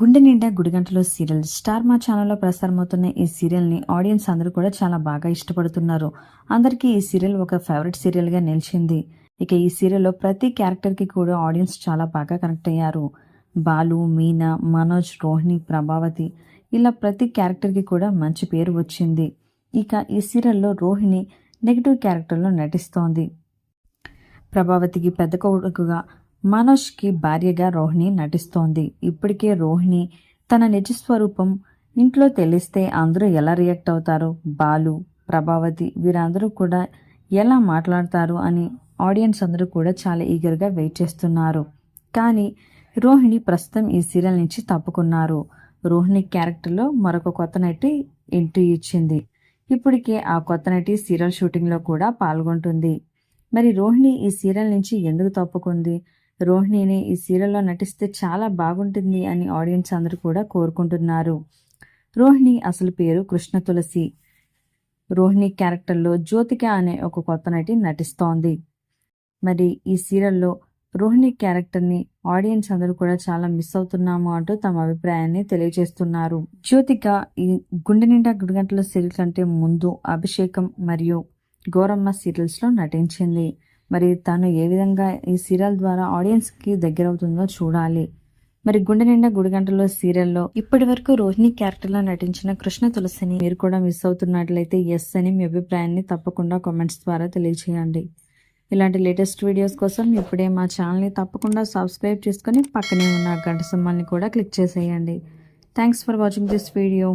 గుండె నిండా గుడిగంటలో serial star మా ఛానల్లో ప్రసారమవుతున్న ఈ సీరియల్ని ఆడియన్స్ అందరూ కూడా చాలా బాగా ఇష్టపడుతున్నారు. అందరికీ ఈ సీరియల్ ఒక ఫేవరెట్ సీరియల్గా నిలిచింది. ఇక ఈ సీరియల్లో ప్రతి క్యారెక్టర్కి కూడా ఆడియన్స్ చాలా బాగా కనెక్ట్ అయ్యారు. బాలు మీనా మనోజ్ రోహిణి ప్రభావతి ఇలా ప్రతి క్యారెక్టర్కి కూడా మంచి పేరు వచ్చింది. ఇక ఈ సీరియల్లో రోహిణి నెగిటివ్ క్యారెక్టర్లో నటిస్తోంది. ప్రభావతికి పెద్ద కొడుకుగా మనోజ్కి భార్యగా రోహిణి నటిస్తోంది. ఇప్పటికే రోహిణి తన నిజ స్వరూపం ఇంట్లో తెలిస్తే అందరూ ఎలా రియాక్ట్ అవుతారు? బాలు ప్రభావతి వీరందరూ కూడా ఎలా మాట్లాడతారు అని ఆడియన్స్ అందరూ కూడా చాలా ఈగర్గా వెయిట్ చేస్తున్నారు. కానీ రోహిణి ప్రస్తుతం ఈ సీరియల్ నుంచి తప్పుకున్నారు. రోహిణి క్యారెక్టర్లో మరొక కొత్త నటి ఎంట్రీ ఇచ్చింది. ఇప్పటికే ఆ కొత్త నటి సీరియల్ షూటింగ్లో కూడా పాల్గొంటుంది. మరి రోహిణి ఈ సీరియల్ నుంచి ఎందుకు తప్పుకుంది? రోహిణిని ఈ సీరియల్లో నటిస్తే చాలా బాగుంటుంది అని ఆడియన్స్ అందరూ కూడా కోరుకుంటున్నారు. రోహిణి అసలు పేరు కృష్ణ తులసి. రోహిణి క్యారెక్టర్లో జ్యోతిక అనే ఒక కొత్త నటి నటిస్తోంది. మరి ఈ సీరియల్లో రోహిణి క్యారెక్టర్ని ఆడియన్స్ అందరూ కూడా చాలా మిస్ అవుతున్నాము అంటూ తమ అభిప్రాయాన్ని తెలియజేస్తున్నారు. జ్యోతిక ఈ గుండె నిండా గుడిగంటల సీరియల్ కంటే ముందు అభిషేకం మరియు గోరమ్మ సీరియల్స్లో నటించింది. మరి తను ఏ విధంగా ఈ సీరియల్ ద్వారా ఆడియన్స్కి దగ్గర అవుతుందో చూడాలి. మరి గుండె నిండా గుడిగంటలో సీరియల్లో ఇప్పటి వరకు రోహిణి క్యారెక్టర్లో నటించిన కృష్ణ తులసిని మీరు కూడా మిస్ అవుతున్నట్లయితే ఎస్ అని మీ అభిప్రాయాన్ని తప్పకుండా కామెంట్స్ ద్వారా తెలియజేయండి ఇలాంటి లేటెస్ట్ వీడియోస్ కోసం ఇప్పుడే మా ఛానల్ని తప్పకుండా సబ్స్క్రైబ్ చేసుకొని పక్కనే ఉన్న గంట సింహాన్ని కూడా క్లిక్ చేసేయండి. Thanks for watching this video